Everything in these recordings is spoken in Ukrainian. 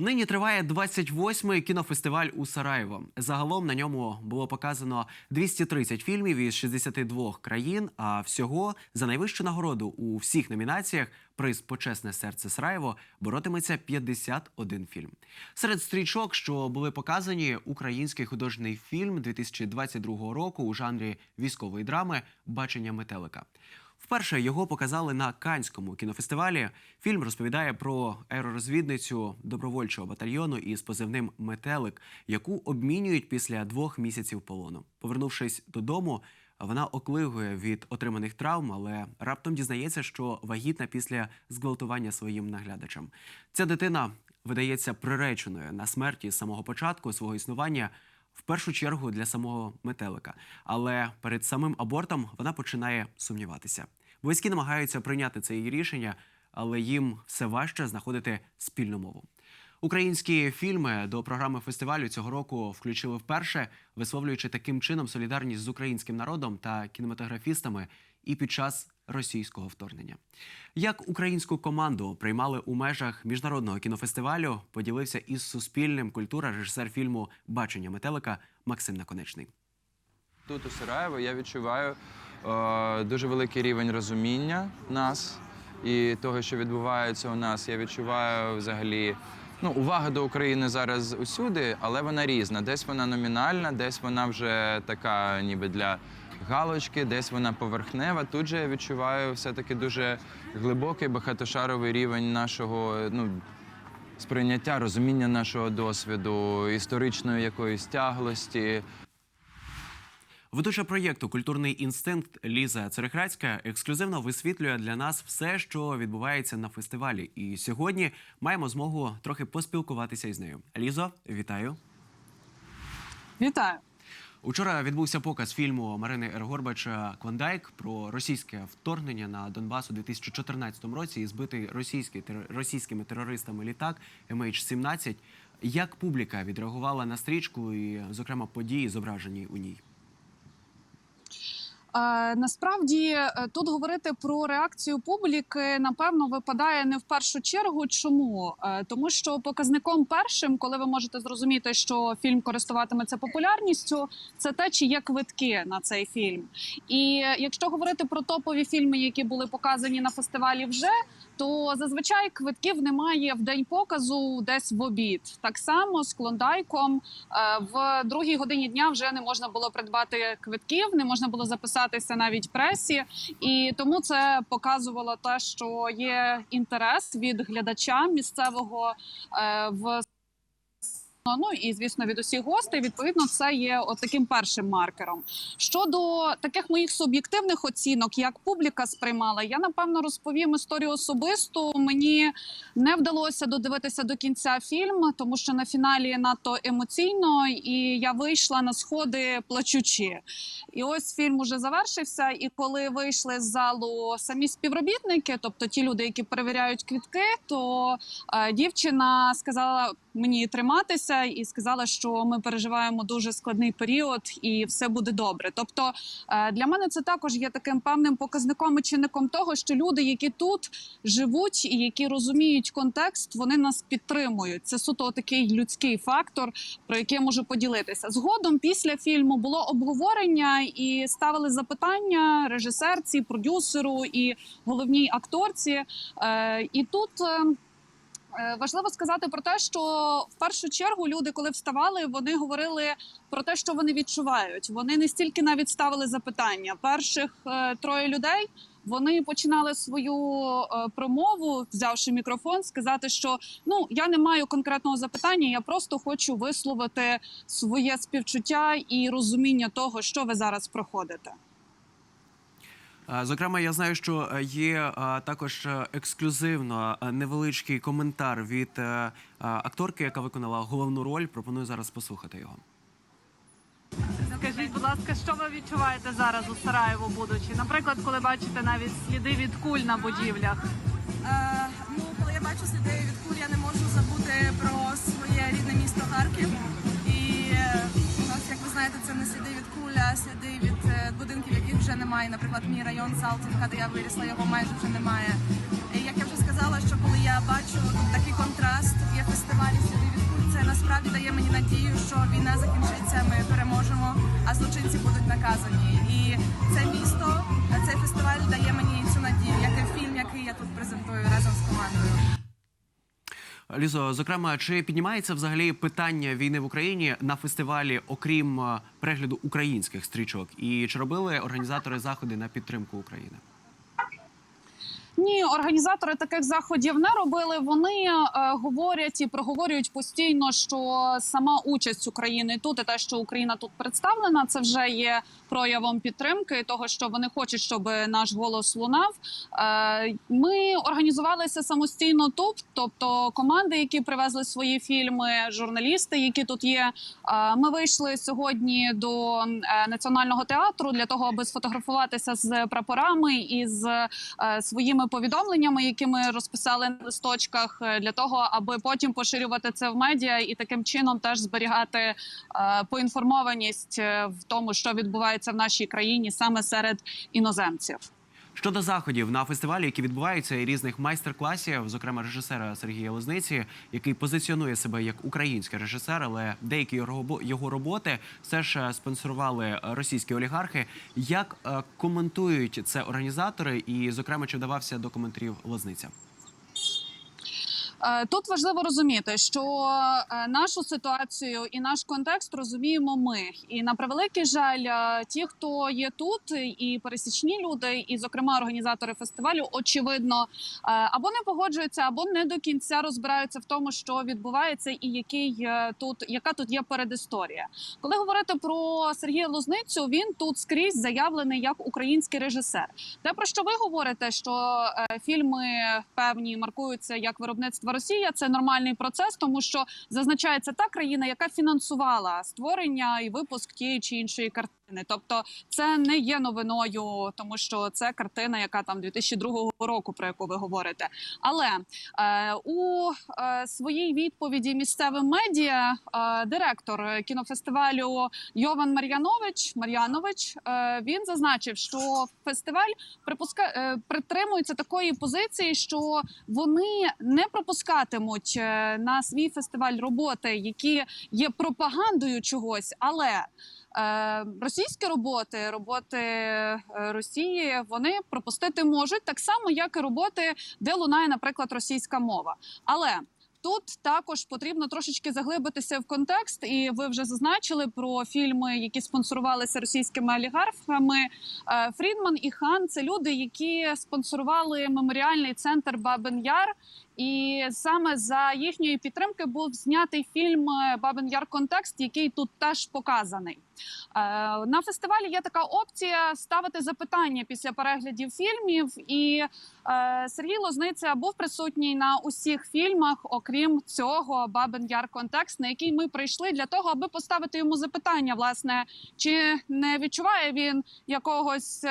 Нині триває 28-й кінофестиваль у Сараєво. Загалом на ньому було показано 230 фільмів із 62 країн. А всього за найвищу нагороду у всіх номінаціях приз Почесне серце Сараєво боротиметься 51 фільм. Серед стрічок, що були показані, український художній фільм 2022 року у жанрі військової драми Бачення метелика. Вперше його показали на Канському кінофестивалі. Фільм розповідає про аеророзвідницю добровольчого батальйону із позивним Метелик, яку обмінюють після двох місяців полону. Повернувшись додому, вона оклигує від отриманих травм, але раптом дізнається, що вагітна після зґвалтування своїм наглядачем. Ця дитина видається приреченою на смерті з самого початку свого існування. В першу чергу для самого метелика, але перед самим абортом вона починає сумніватися. Близькі намагаються прийняти це її рішення, але їм все важче знаходити спільну мову. Українські фільми до програми фестивалю цього року включили вперше, висловлюючи таким чином солідарність з українським народом та кінематографістами і під час російського вторгнення. Як українську команду приймали у межах міжнародного кінофестивалю, поділився із Суспільним культура режисер фільму Бачення метелика Максим Наконечний. Тут у Сараєво я відчуваю е, дуже великий рівень розуміння нас і того, що відбувається у нас. Я відчуваю взагалі. Ну, увага до України зараз усюди, але вона різна. Десь вона номінальна, десь вона вже така, ніби для галочки, десь вона поверхнева. Тут же я відчуваю все-таки дуже глибокий багатошаровий рівень нашого ну, сприйняття, розуміння нашого досвіду, історичної якоїсь тяглості. Ведуча проєкту Культурний інстинкт Ліза Церехрацька ексклюзивно висвітлює для нас все, що відбувається на фестивалі. І сьогодні маємо змогу трохи поспілкуватися із нею. Лізо, вітаю. Вітаю. Учора відбувся показ фільму Марини Ергорбача Клондайк про російське вторгнення на Донбас у 2014 році і збитий російський тер- російськими терористами літак MH17. Як публіка відреагувала на стрічку і, зокрема, події, зображені у ній? Насправді е, тут говорити про реакцію публіки напевно випадає не в першу чергу. Чому? Е, тому що показником першим, коли ви можете зрозуміти, що фільм користуватиметься популярністю, це те, чи є квитки на цей фільм. І е, якщо говорити про топові фільми, які були показані на фестивалі вже. То зазвичай квитків немає в день показу десь в обід. Так само з клондайком в другій годині дня вже не можна було придбати квитків, не можна було записатися навіть пресі, і тому це показувало те, що є інтерес від глядача місцевого е, в Ну і звісно від усіх гостей. Відповідно, це є от таким першим маркером. Щодо таких моїх суб'єктивних оцінок, як публіка сприймала, я напевно розповім історію особисту. Мені не вдалося додивитися до кінця фільм, тому що на фіналі надто емоційно, і я вийшла на сходи плачучи. І ось фільм уже завершився. І коли вийшли з залу самі співробітники, тобто ті люди, які перевіряють квітки, то е, дівчина сказала мені триматися і сказала, що ми переживаємо дуже складний період, і все буде добре. Тобто е, для мене це також є таким певним показником і чинником того, що люди, які тут живуть і які розуміють контекст, вони нас підтримують. Це суто такий людський фактор, про який я можу поділитися. Згодом після фільму було обговорення і ставили запитання режисерці, продюсеру і головній акторці. Е, І тут. Е, Важливо сказати про те, що в першу чергу люди, коли вставали, вони говорили про те, що вони відчувають. Вони не стільки навіть ставили запитання. Перших е, троє людей вони починали свою е, промову, взявши мікрофон, сказати, що ну я не маю конкретного запитання, я просто хочу висловити своє співчуття і розуміння того, що ви зараз проходите. Е, Зокрема, я знаю, що е, є е, також ексклюзивно невеличкий коментар від акторки, яка виконала головну роль. Пропоную зараз послухати його. Скажіть, будь ласка, що ви відчуваєте зараз у Сараєво, будучи? Наприклад, коли бачите навіть сліди від куль на будівлях. Е, ну, коли я бачу сліди від куль, я не можу забути про своє рідне місто Харків. Немає. Наприклад, мій район Салтівка, де я вирісла, його майже вже немає. І як я вже сказала, що коли я бачу такий контраст, є фестивалі дає мені надію, що війна закінчиться, ми переможемо, а злочинці будуть наказані. І це місто, цей фестиваль дає мені цю надію, як і фільм, який я тут презентую разом з командою. Лізо, зокрема, чи піднімається взагалі питання війни в Україні на фестивалі, окрім е, перегляду українських стрічок? І чи робили організатори заходи на підтримку України? Ні, організатори таких заходів не робили. Вони е, говорять і проговорюють постійно, що сама участь України тут і те, що Україна тут представлена, це вже є проявом підтримки того, що вони хочуть, щоб наш голос лунав. Е, ми організувалися самостійно тут, тобто команди, які привезли свої фільми, журналісти, які тут є. Е, ми вийшли сьогодні до е, національного театру для того, аби сфотографуватися з прапорами і з е, своїми повідомленнями, які ми розписали на листочках, е, для того, аби потім поширювати це в медіа і таким чином теж зберігати е, поінформованість е, в тому, що відбувається в нашій країні саме серед іноземців. Щодо заходів на фестивалі, які відбуваються, і різних майстер-класів, зокрема режисера Сергія Лозниці, який позиціонує себе як український режисер, але деякі його роботи все ж е, спонсорували російські олігархи. Як е, коментують це організатори, і зокрема, чи вдавався до коментарів Лозниця? Е, Тут важливо розуміти, що е, нашу ситуацію і наш контекст розуміємо ми. І на превеликий жаль, е, ті, хто є тут, і пересічні люди, і зокрема організатори фестивалю, очевидно, або не погоджуються, або не до кінця розбираються в тому, що відбувається, і який тут яка тут є передісторія. Коли говорити про Сергія Лозницю, він тут скрізь заявлений як український режисер. Те про що ви говорите, що фільми певні маркуються як виробництво Росія, це нормальний процес, тому що зазначається та країна, яка фінансувала створення і випуск тієї чи іншої картини. Тобто, це не є новиною, тому що це картина, яка там 2002 року, про яку ви говорите. Але е, у е, своїй відповіді місцевим медіа е, директор кінофестивалю Йован Мар'янович Мар'янович е, він зазначив, що фестиваль припуска е, притримується такої позиції, що вони не пропускатимуть е, на свій фестиваль роботи, які є пропагандою чогось, але російські роботи, роботи е, Росії, вони пропустити можуть так само, як і роботи, де лунає, наприклад, російська мова. Але Тут також потрібно трошечки заглибитися в контекст, і ви вже зазначили про фільми, які спонсорувалися російськими олігархами. Е, Фрідман і Хан це люди, які спонсорували меморіальний центр Бабин Яр. І саме за їхньої підтримки був знятий фільм е, Бабин Яр Контекст, який тут теж показаний. Е, На фестивалі є така опція ставити запитання після переглядів фільмів. І е, Сергій Лозниця був присутній на усіх фільмах, окрім цього Бабин Яр Контекст, на який ми прийшли для того, аби поставити йому запитання, власне, чи не відчуває він якогось.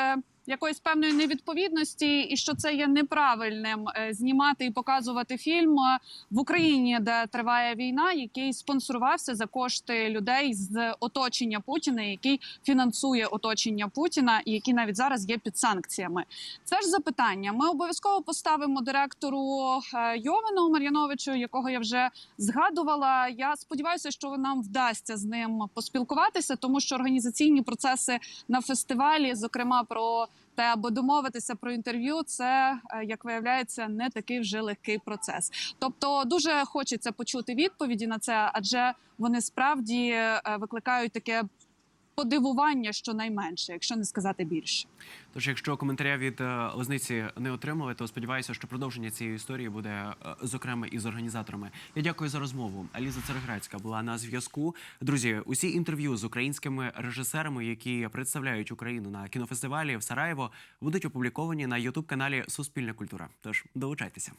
Якоїсь певної невідповідності, і що це є неправильним е, знімати і показувати фільм е, в Україні, де триває війна, який спонсорувався за кошти людей з оточення Путіна, який фінансує оточення Путіна, і який навіть зараз є під санкціями. Це ж запитання. Ми обов'язково поставимо директору е, Йовану Мар'яновичу, якого я вже згадувала. Я сподіваюся, що нам вдасться з ним поспілкуватися, тому що організаційні процеси на фестивалі, зокрема про те, або домовитися про інтерв'ю, це е, як виявляється не такий вже легкий процес. Тобто, дуже хочеться почути відповіді на це, адже вони справді е, викликають таке подивування, щонайменше, якщо не сказати більше. Тож, якщо коментаря від е, Лозниці не отримали, то сподіваюся, що продовження цієї історії буде е, зокрема із організаторами. Я дякую за розмову. Аліза Цереграцька була на зв'язку. Друзі, усі інтерв'ю з українськими режисерами, які представляють Україну на кінофестивалі в Сараєво, будуть опубліковані на Ютуб каналі Суспільна культура. Тож долучайтеся.